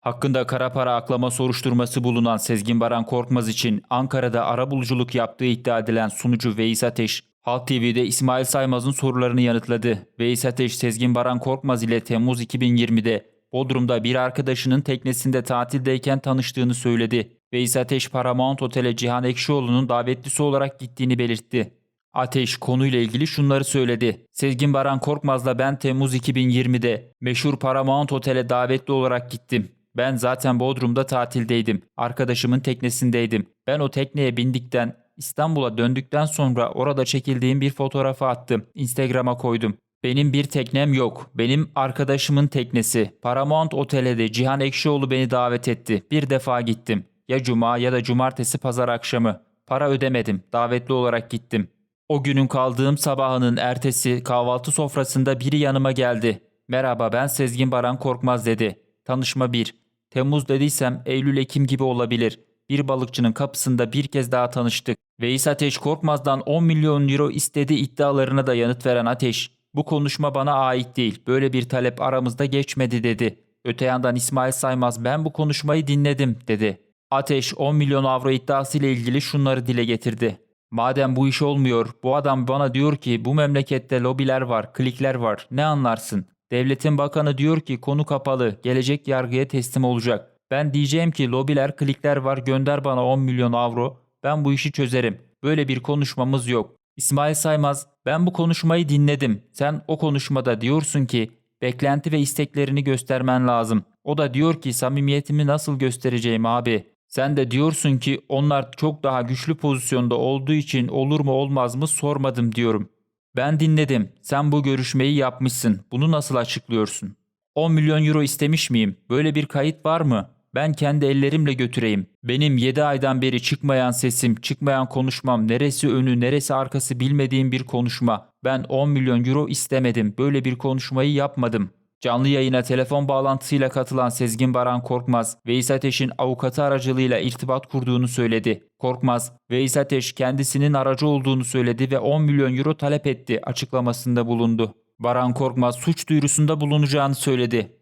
Hakkında kara para aklama soruşturması bulunan Sezgin Baran Korkmaz için Ankara'da arabuluculuk yaptığı iddia edilen sunucu Veys Ateş, Halk TV'de İsmail Saymaz'ın sorularını yanıtladı. Veys Ateş, Sezgin Baran Korkmaz ile Temmuz 2020'de Bodrum'da bir arkadaşının teknesinde tatildeyken tanıştığını söyledi. Veys Ateş, Paramount Otel'e Cihan Ekşioğlu'nun davetlisi olarak gittiğini belirtti. Ateş konuyla ilgili şunları söyledi. Sezgin Baran Korkmaz'la ben Temmuz 2020'de meşhur Paramount Otel'e davetli olarak gittim. Ben zaten Bodrum'da tatildeydim. Arkadaşımın teknesindeydim. Ben o tekneye bindikten İstanbul'a döndükten sonra orada çekildiğim bir fotoğrafı attım. Instagram'a koydum. Benim bir teknem yok. Benim arkadaşımın teknesi. Paramount Otel'e de Cihan Ekşioğlu beni davet etti. Bir defa gittim. Ya cuma ya da cumartesi pazar akşamı. Para ödemedim. Davetli olarak gittim. O günün kaldığım sabahının ertesi kahvaltı sofrasında biri yanıma geldi. Merhaba ben Sezgin Baran Korkmaz dedi. Tanışma 1. Temmuz dediysem Eylül-Ekim gibi olabilir. Bir balıkçının kapısında bir kez daha tanıştık. Veys Ateş Korkmaz'dan 10 milyon euro istedi iddialarına da yanıt veren Ateş. Bu konuşma bana ait değil. Böyle bir talep aramızda geçmedi dedi. Öte yandan İsmail Saymaz ben bu konuşmayı dinledim dedi. Ateş 10 milyon avro iddiası ile ilgili şunları dile getirdi. Madem bu iş olmuyor, bu adam bana diyor ki bu memlekette lobiler var, klikler var. Ne anlarsın? Devletin bakanı diyor ki konu kapalı, gelecek yargıya teslim olacak. Ben diyeceğim ki lobiler, klikler var, gönder bana 10 milyon avro. Ben bu işi çözerim. Böyle bir konuşmamız yok. İsmail Saymaz, ben bu konuşmayı dinledim. Sen o konuşmada diyorsun ki beklenti ve isteklerini göstermen lazım. O da diyor ki samimiyetimi nasıl göstereceğim abi? Sen de diyorsun ki onlar çok daha güçlü pozisyonda olduğu için olur mu olmaz mı sormadım diyorum. Ben dinledim. Sen bu görüşmeyi yapmışsın. Bunu nasıl açıklıyorsun? 10 milyon euro istemiş miyim? Böyle bir kayıt var mı? Ben kendi ellerimle götüreyim. Benim 7 aydan beri çıkmayan sesim, çıkmayan konuşmam, neresi önü, neresi arkası bilmediğim bir konuşma. Ben 10 milyon euro istemedim. Böyle bir konuşmayı yapmadım. Canlı yayına telefon bağlantısıyla katılan Sezgin Baran Korkmaz, Veys Ateş'in avukatı aracılığıyla irtibat kurduğunu söyledi. Korkmaz, Veys Ateş kendisinin aracı olduğunu söyledi ve 10 milyon euro talep etti açıklamasında bulundu. Baran Korkmaz suç duyurusunda bulunacağını söyledi.